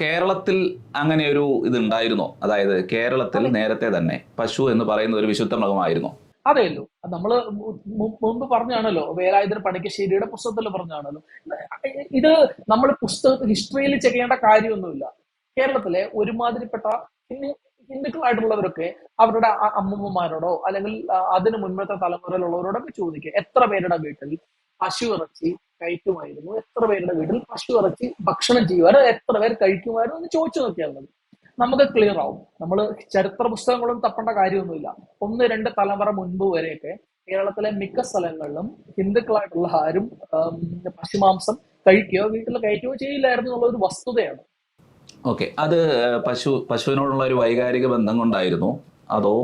കേരളത്തിൽ അങ്ങനെ ഒരു ഇത് ഉണ്ടായിരുന്നോ അതായത് കേരളത്തിൽ നേരത്തെ തന്നെ പശു എന്ന് പറയുന്ന ഒരു വിശുദ്ധ മൃഗമായിരുന്നു? അതെയല്ലോ. മു- മുമ്പ് പറഞ്ഞാണല്ലോ. വേലായുധൻ പണിക്കശ്ശേരിയുടെ പുസ്തകത്തിൽ പറഞ്ഞാണല്ലോ. ഇത് നമ്മൾ പുസ്തക ഹിസ്റ്ററിയിൽ ചെയ്യേണ്ട കാര്യമൊന്നുമില്ല. കേരളത്തിലെ ഒരുമാതിരിപ്പെട്ട ഹിന്ദുക്കളായിട്ടുള്ളവരൊക്കെ അവരുടെ അമ്മമ്മമാരോടോ അല്ലെങ്കിൽ അതിന് മുൻപത്തെ തലമുറയിലുള്ളവരോടൊക്കെ ചോദിക്കുക. എത്ര പേരുടെ വീട്ടിൽ പശു ഇറച്ചി കഴിക്കുമായിരുന്നു. എത്ര പേരുടെ വീട്ടിൽ പശു ഇറച്ചി ഭക്ഷണം ചെയ്യുമായിരുന്നു എത്ര പേർ കഴിക്കുമായിരുന്നു എന്ന് ചോദിച്ചു നോക്കിയാൽ മതി. നമുക്ക് ക്ലിയർ ആവും. നമ്മൾ ചരിത്ര പുസ്തകങ്ങളും തപ്പേണ്ട കാര്യമൊന്നുമില്ല. ഒന്ന് രണ്ട് തലമുറ മുൻപ് വരെയൊക്കെ കേരളത്തിലെ മിക്ക സ്ഥലങ്ങളിലും ഹിന്ദുക്കളായിട്ടുള്ള ആരും പശുമാംസം കഴിക്കുകയോ വീട്ടിൽ കയറ്റുകയോ ചെയ്യില്ലായിരുന്നു എന്നുള്ള ഒരു വസ്തുതയാണ്. ഓക്കെ. അത് പശു പശുവിനോടുള്ള ഒരു വൈകാരിക ബന്ധം കൊണ്ടായിരുന്നു? അതോ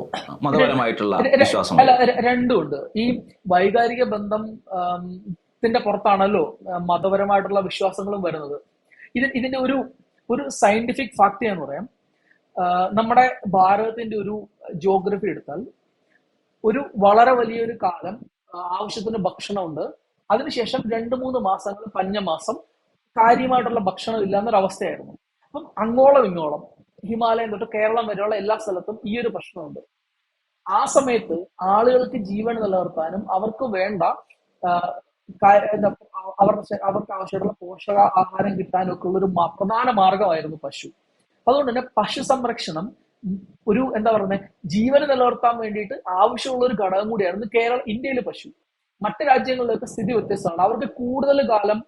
മതപരമായിട്ടുള്ള വിശ്വാസം അല്ല രണ്ടുമുണ്ട് രണ്ടും ഉണ്ട്. ഈ വൈകാരിക ബന്ധം ആം, ത്തിന്റെ പുറത്താണല്ലോ മതപരമായിട്ടുള്ള വിശ്വാസങ്ങളും വരുന്നത്. ഇത് ഇതിന്റെ ഒരു ഒരു സയന്റിഫിക് ഫാക്ട് എന്ന് പറയാം. നമ്മുടെ ഭാരതത്തിന്റെ ഒരു ജോഗ്രഫി എടുത്താൽ ഒരു വളരെ വലിയൊരു കാലം ആവശ്യത്തിന് ഭക്ഷണമുണ്ട്. അതിനുശേഷം രണ്ട് മൂന്ന് മാസങ്ങൾ പഞ്ഞമാസം കാര്യമായിട്ടുള്ള ഭക്ഷണം ഇല്ലാന്നൊരു അവസ്ഥയായിരുന്നു അപ്പം അങ്ങോളം ഇങ്ങോളം ഹിമാലയം തൊട്ട് കേരളം വരെയുള്ള എല്ലാ സ്ഥലത്തും ഈ ഒരു പ്രശ്നമുണ്ട്. ആ സമയത്ത് ആളുകൾക്ക് ജീവൻ നിലനിർത്താനും അവർക്ക് വേണ്ട ശ- അവർക്ക് ആവശ്യമുള്ള പോഷക ആഹാരം കിട്ടാനൊക്കെ ഉള്ള ഒരു പ്രധാന മാർഗമായിരുന്നു പശു. അതുകൊണ്ട് തന്നെ പശു സംരക്ഷണം ഒരു എന്താ പറയുന്നത് ജീവന നിലനിർത്താൻ വേണ്ടിയിട്ട് ആവശ്യമുള്ള ഒരു ഘടകം കൂടിയായിരുന്നു കേരള ഇന്ത്യയിലെ പശു. മറ്റു രാജ്യങ്ങളിലൊക്കെ സ്ഥിതി വ്യത്യസ്തമാണ്. അവർക്ക് കൂടുതൽ കാലം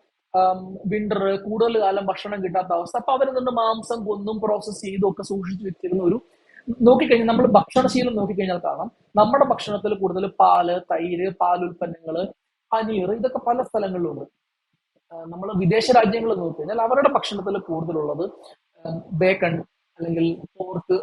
വിന്റർ കൂടുതൽ കാലം ഭക്ഷണം കിട്ടാത്ത അവസ്ഥ. അപ്പൊ അവരെന്തുണ്ട് മാംസം കൊന്നും പ്രോസസ്സ് ചെയ്തും ഒക്കെ സൂക്ഷിച്ചു വെച്ചിരുന്ന ഒരു നോക്കിക്കഴിഞ്ഞാൽ നമ്മൾ ഭക്ഷണശീലം നോക്കിക്കഴിഞ്ഞാൽ കാണാം. നമ്മുടെ ഭക്ഷണത്തിൽ കൂടുതൽ പാൽ തൈര് പാലുൽപ്പന്നങ്ങൾ പനീർ ഇതൊക്കെ പല സ്ഥലങ്ങളിലുണ്ട്. നമ്മൾ വിദേശ രാജ്യങ്ങൾ നോക്കി കഴിഞ്ഞാൽ അവരുടെ ഭക്ഷണത്തിൽ കൂടുതലുള്ളത് ബേക്കൺ അല്ലെങ്കിൽ പോർക്ക്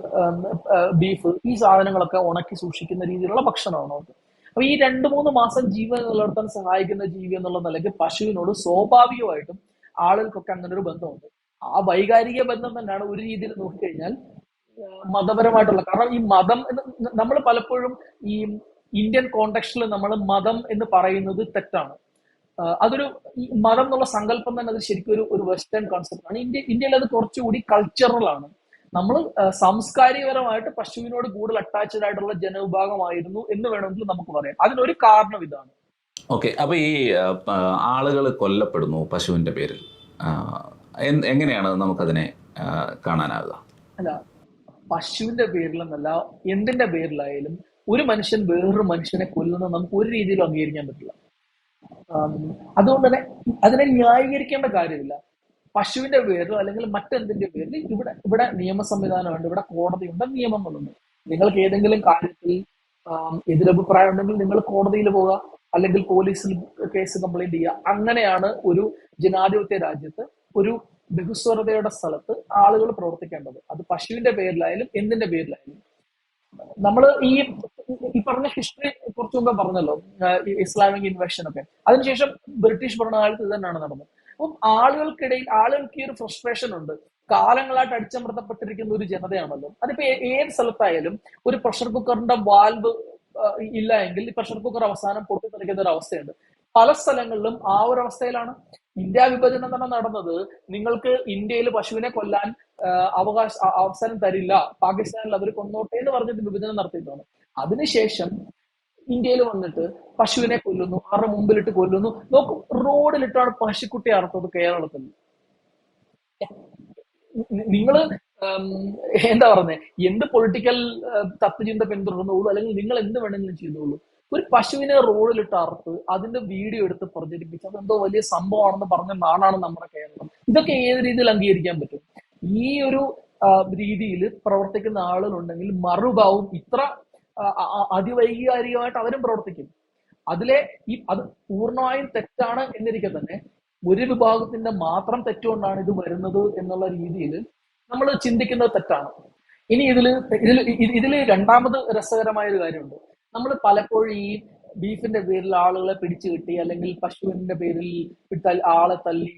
ബീഫ് ഈ സാധനങ്ങളൊക്കെ ഉണക്കി സൂക്ഷിക്കുന്ന രീതിയിലുള്ള ഭക്ഷണമാണ് അവർക്ക് അപ്പൊ ഈ രണ്ട് മൂന്ന് മാസം ജീവൻ നിലനിർത്താൻ സഹായിക്കുന്ന ജീവി എന്നുള്ള നിലയ്ക്ക് പശുവിനോട് സ്വാഭാവികമായിട്ടും ആളുകൾക്കൊക്കെ അങ്ങനെ ഒരു ബന്ധമുണ്ട്. ആ വൈകാരിക ബന്ധം തന്നെയാണ് ഒരു രീതിയിൽ നോക്കിക്കഴിഞ്ഞാൽ മതപരമായിട്ടുള്ള കാരണം ഈ മതം നമ്മൾ പലപ്പോഴും ഈ ഇന്ത്യൻ കോണ്ടക്സ്റ്റിൽ നമ്മൾ മതം എന്ന് പറയുന്നത് തെറ്റാണ്. അതൊരു മതം എന്നുള്ള സങ്കല്പം തന്നെ അത് ശരിക്കും ഒരു ഒരു വെസ്റ്റേൺ കോൺസെപ്റ്റ് ആണ്. ഇന്ത്യ ഇന്ത്യയിൽ അത് കുറച്ചുകൂടി കൾച്ചറൽ ആണ്. നമ്മൾ സാംസ്കാരികപരമായിട്ട് പശുവിനോട് കൂടുതൽ അറ്റാച്ച്ഡ് ആയിട്ടുള്ള ജനവിഭാഗമായിരുന്നു എന്ന് വേണമെങ്കിൽ നമുക്ക് പറയാം. അതിനൊരു കാരണം ഇതാണ്. ഓക്കെ അപ്പൊ ഈ ആളുകൾ കൊല്ലപ്പെടുന്നു പശുവിന്റെ പേരിൽ. എങ്ങനെയാണ് നമുക്കതിനെ കാണാനാവുക? അല്ല പശുവിന്റെ പേരിലെന്നല്ല എന്തിന്റെ പേരിലായാലും ഒരു മനുഷ്യൻ വേറൊരു മനുഷ്യനെ കൊല്ലുന്നത് നമുക്ക് ഒരു രീതിയിലും അംഗീകരിക്കാൻ പറ്റില്ല. അതുകൊണ്ട് തന്നെ അതിനെ ന്യായീകരിക്കേണ്ട കാര്യമില്ല. പശുവിന്റെ പേരിലോ അല്ലെങ്കിൽ മറ്റെന്തിന്റെ പേരിൽ ഇവിടെ ഇവിടെ നിയമ സംവിധാനമുണ്ട് ഇവിടെ കോടതിയുണ്ട് നിയമങ്ങളുണ്ട്. നിങ്ങൾക്ക് ഏതെങ്കിലും കാര്യത്തിൽ എതിരഭിപ്രായം ഉണ്ടെങ്കിൽ നിങ്ങൾ കോടതിയിൽ പോവുക അല്ലെങ്കിൽ പോലീസിൽ കേസ് കംപ്ലൈന്റ് ചെയ്യുക. അങ്ങനെയാണ് ഒരു ജനാധിപത്യ രാജ്യത്ത് ഒരു ബഹുസ്വരതയുടെ സ്ഥലത്ത് ആളുകൾ പ്രവർത്തിക്കേണ്ടത്. അത് പശുവിന്റെ പേരിലായാലും എന്തിന്റെ പേരിലായാലും. നമ്മൾ ഈ ഈ പറഞ്ഞ ഹിസ്റ്ററി കുറച്ചു മുമ്പ് പറഞ്ഞല്ലോ ഇസ്ലാമിക് ഇൻവെഷൻ ഒക്കെ. അതിനുശേഷം ബ്രിട്ടീഷ് ഭരണകാലത്ത് ഇത് തന്നെയാണ് നടന്നത്. അപ്പം ആളുകൾക്കിടയിൽ ആളുകൾക്ക് ഈ ഒരു ഫ്രസ്ട്രേഷൻ ഉണ്ട്. കാലങ്ങളായിട്ട് അടിച്ചമർത്തപ്പെട്ടിരിക്കുന്ന ഒരു ജനതയാണല്ലോ. അതിപ്പോ ഏത് സ്ഥലത്തായാലും ഒരു പ്രഷർ കുക്കറിന്റെ വാൽവ് ഇല്ല എങ്കിൽ ഈ പ്രഷർ കുക്കർ അവസാനം പൊട്ടിത്തെറിക്കുന്ന ഒരു അവസ്ഥയുണ്ട്. പല സ്ഥലങ്ങളിലും ആ ഒരു അവസ്ഥയിലാണ്. ഇന്ത്യ വിഭജനം തന്നെ നടന്നത്. നിങ്ങൾക്ക് ഇന്ത്യയിൽ പശുവിനെ കൊല്ലാൻ അവകാശ അവസരം തരില്ല. പാകിസ്ഥാനിൽ അവർ കൊന്നോട്ടെ എന്ന് പറഞ്ഞിട്ട് വിഭജനം നടത്തിയിട്ടാണ് അതിനുശേഷം ഇന്ത്യയിൽ വന്നിട്ട് പശുവിനെ കൊല്ലുന്നു അവരുടെ മുമ്പിലിട്ട് കൊല്ലുന്നു. നോക്കും റോഡിലിട്ടാണ് പശുക്കുട്ടി അറുത്തത് കേരളത്തിൽ. നിങ്ങൾ എന്താ പറയുന്നത് എന്ത് പൊളിറ്റിക്കൽ തത്വചിന്ത പിന്തുടർന്നോളൂ അല്ലെങ്കിൽ നിങ്ങൾ എന്ത് വേണമെങ്കിലും ചെയ്തോളൂ. ഒരു പശുവിനെ റോഡിലിട്ട് അറുത്ത് അതിന്റെ വീഡിയോ എടുത്ത് പ്രചരിപ്പിച്ച് അതെന്തോ വലിയ സംഭവമാണെന്ന് പറഞ്ഞ നാടാണ് നമ്മുടെ കേരളം. ഇതൊക്കെ ഏത് രീതിയിൽ അംഗീകരിക്കാൻ പറ്റും? ഈ ഒരു രീതിയിൽ പ്രവർത്തിക്കുന്ന ആളുകളുണ്ടെങ്കിൽ മറുഭാവം ഇത്ര അതിവൈകാരികമായിട്ട് അവരും പ്രവർത്തിക്കും. അതിലെ ഈ അത് പൂർണമായും തെറ്റാണ് എന്നിരിക്കെ തന്നെ ഒരു വിഭാഗത്തിന്റെ മാത്രം തെറ്റുകൊണ്ടാണ് ഇത് വരുന്നത് എന്നുള്ള രീതിയിൽ നമ്മൾ ചിന്തിക്കുന്നത് തെറ്റാണ്. ഇനി ഇതിൽ ഇതിൽ ഇതിൽ രണ്ടാമത് രസകരമായ ഒരു കാര്യമുണ്ട്. നമ്മൾ പലപ്പോഴും ഈ ബീഫിന്റെ പേരിൽ ആളുകളെ പിടിച്ചു കിട്ടി അല്ലെങ്കിൽ പശുവിന്റെ പേരിൽ ആളെ തല്ലി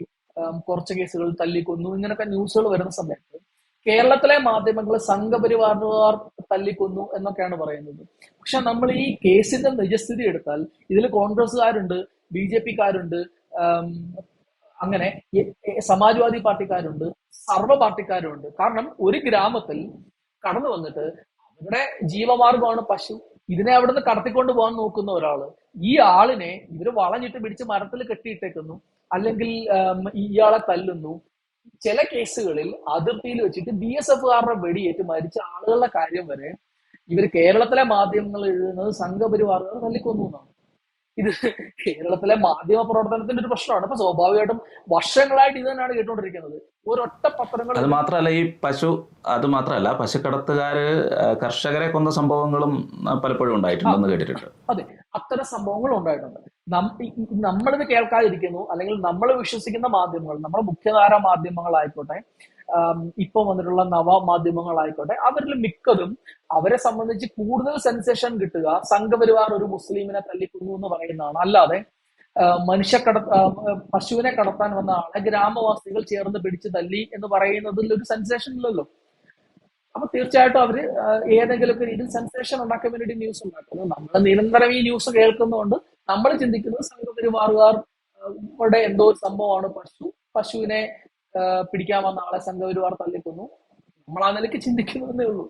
കുറച്ച് കേസുകൾ തല്ലിക്കൊന്നു ഇങ്ങനൊക്കെ ന്യൂസുകൾ വരുന്ന സമയത്ത് കേരളത്തിലെ മാധ്യമങ്ങൾ സംഘപരിവാറുകാർ തല്ലിക്കൊന്നു എന്നൊക്കെയാണ് പറയുന്നത്. പക്ഷെ നമ്മൾ ഈ കേസിന്റെ നിജസ്ഥിതി എടുത്താൽ ഇതിൽ കോൺഗ്രസ്സുകാരുണ്ട് ബി ജെ പിക്കാരുണ്ട് അങ്ങനെ സമാജ്വാദി പാർട്ടിക്കാരുണ്ട് സർവ പാർട്ടിക്കാരുണ്ട് കാരണം ഒരു ഗ്രാമത്തിൽ കടന്നു വന്നിട്ട് അവരുടെ ജീവമാർഗമാണ് പശു. ഇതിനെ അവിടുന്ന് കടത്തിക്കൊണ്ട് പോകാൻ നോക്കുന്ന ഒരാൾ ഈ ആളിനെ ഇവർ വളഞ്ഞിട്ട് പിടിച്ച് മരത്തിൽ കെട്ടിയിട്ടേക്കുന്നു. അല്ലെങ്കിൽ ഇയാളെ തല്ലുന്നു. ചില കേസുകളിൽ അതിർത്തിയിൽ വെച്ചിട്ട് ബി എസ് എഫുകാരുടെ വെടിയേറ്റ് മരിച്ച ആളുകളുടെ കാര്യം വരെ ഇവർ കേരളത്തിലെ മാധ്യമങ്ങൾ എഴുതുന്നത് സംഘപരിവാറുകൾ തല്ലിക്കൊന്നു എന്നാണ്. ഇത് കേരളത്തിലെ മാധ്യമ പ്രവർത്തനത്തിന്റെ ഒരു പ്രശ്നമാണ്. അപ്പൊ സ്വാഭാവികമായിട്ടും വർഷങ്ങളായിട്ട് ഇത് തന്നെയാണ് കേട്ടുകൊണ്ടിരിക്കുന്നത്. ഒരൊറ്റ പത്രങ്ങൾ അത് മാത്രമല്ല ഈ പശു അത് മാത്രമല്ല പശുക്കടത്തുകാര് കർഷകരെ കൊന്ന സംഭവങ്ങളും പലപ്പോഴും ഉണ്ടായിട്ടുണ്ടെന്ന് കേട്ടിട്ടുണ്ട്. അതെ അത്തരം സംഭവങ്ങൾ ഉണ്ടായിട്ടുണ്ട്. നമ്മളിത് കേൾക്കാതിരിക്കുന്നു അല്ലെങ്കിൽ നമ്മൾ വിശ്വസിക്കുന്ന മാധ്യമങ്ങൾ നമ്മുടെ മുഖ്യധാര മാധ്യമങ്ങളായിക്കോട്ടെ ഇപ്പൊ വന്നിട്ടുള്ള നവ മാധ്യമങ്ങളായിക്കോട്ടെ അവരിൽ മിക്കതും അവരെ സംബന്ധിച്ച് കൂടുതൽ സെൻസേഷൻ കിട്ടുക സംഘപരിവാർ ഒരു മുസ്ലിമിനെ തല്ലിക്കൊന്നു എന്ന് പറയുന്നതാണ്. അല്ലാതെ മനുഷ്യ കട പശുവിനെ കടത്താൻ വന്ന ആളെ ഗ്രാമവാസികൾ ചേർന്ന് പിടിച്ച് തല്ലി എന്ന് പറയുന്നതിൽ ഒരു സെൻസേഷൻ ഇല്ലല്ലോ. അപ്പൊ തീർച്ചയായിട്ടും അവർ ഏതെങ്കിലും ഏതെങ്കിലുമൊക്കെ രീതിയിൽ സെൻസേഷൻ ഉണ്ടാക്കാൻ വേണ്ടി ന്യൂസ് ഉണ്ടാക്കുന്നു. നമ്മൾ നിരന്തരം ഈ ന്യൂസ് കേൾക്കുന്നതുകൊണ്ട് നമ്മൾ ചിന്തിക്കുന്നത് സംഘപരിവാറുകാരുടെ എന്തോ ഒരു സംഭവമാണ് പശു. പശുവിനെ പിടിക്കാൻ വന്ന ആളെ സംഘപരിവാർ തല്ലിക്കൊന്നു നമ്മൾ ആ നിലയ്ക്ക് ചിന്തിക്കുന്നതേ ഉള്ളൂ.